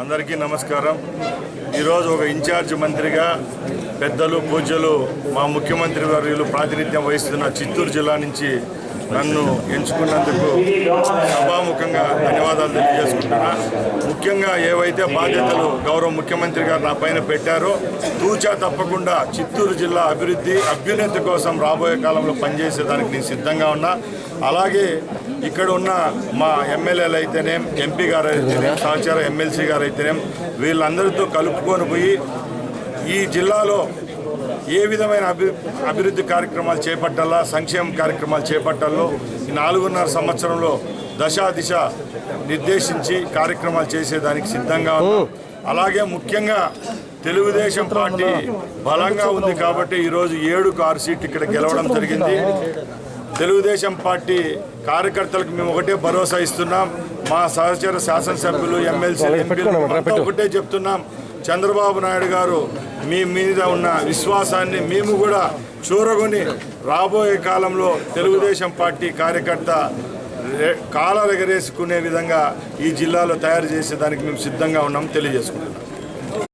అందరికీ నమస్కారం. ఈరోజు ఒక ఇన్ఛార్జ్ మంత్రిగా పెద్దలు పూజలు మా ముఖ్యమంత్రి వర్యులు ప్రాతినిధ్యం వహిస్తున్న చిత్తూరు జిల్లా నుంచి నన్ను ఎంచుకున్నందుకు సభాముఖంగా ధన్యవాదాలు తెలియజేసుకుంటున్నా. ముఖ్యంగా ఏవైతే బాధ్యతలు గౌరవ ముఖ్యమంత్రి గారు నా పైన పెట్టారో తూచా తప్పకుండా చిత్తూరు జిల్లా అభివృద్ధి అభ్యున్నతి కోసం రాబోయే కాలంలో పనిచేసేదానికి నేను సిద్ధంగా ఉన్నా. అలాగే ఇక్కడ ఉన్న మా ఎమ్మెల్యేలు అయితేనేం ఎంపీ గారు అయితేనేం సహచార ఎమ్మెల్సీ గారు అయితేనేం వీళ్ళందరితో కలుపుకొని పోయి ఈ జిల్లాలో ఏ విధమైన అభి అభివృద్ధి కార్యక్రమాలు చేపట్టాలా సంక్షేమ కార్యక్రమాలు చేపట్టాలో ఈ నాలుగున్నర సంవత్సరంలో దశా దిశ నిర్దేశించి కార్యక్రమాలు చేసేదానికి సిద్ధంగా అలాగే ముఖ్యంగా తెలుగుదేశం పార్టీ బలంగా ఉంది కాబట్టి ఈరోజు ఏడుకు ఆరు సీట్లు ఇక్కడ గెలవడం జరిగింది. తెలుగుదేశం పార్టీ కార్యకర్తలకు మేము ఒకటే భరోసా ఇస్తున్నాం. మా సహచర శాసనసభ్యులు ఎమ్మెల్సీలు ఎంపీలు ఒకటే చెప్తున్నాం. చంద్రబాబు నాయుడు గారు మీ మీద ఉన్న విశ్వాసాన్ని మేము కూడా చూరగొని రాబోయే కాలంలో తెలుగుదేశం పార్టీ కార్యకర్త కాలాలు ఎగరేసుకునే విధంగా ఈ జిల్లాలో తయారు చేసేదానికి మేము సిద్ధంగా ఉన్నాం తెలియజేసుకుంటున్నాం.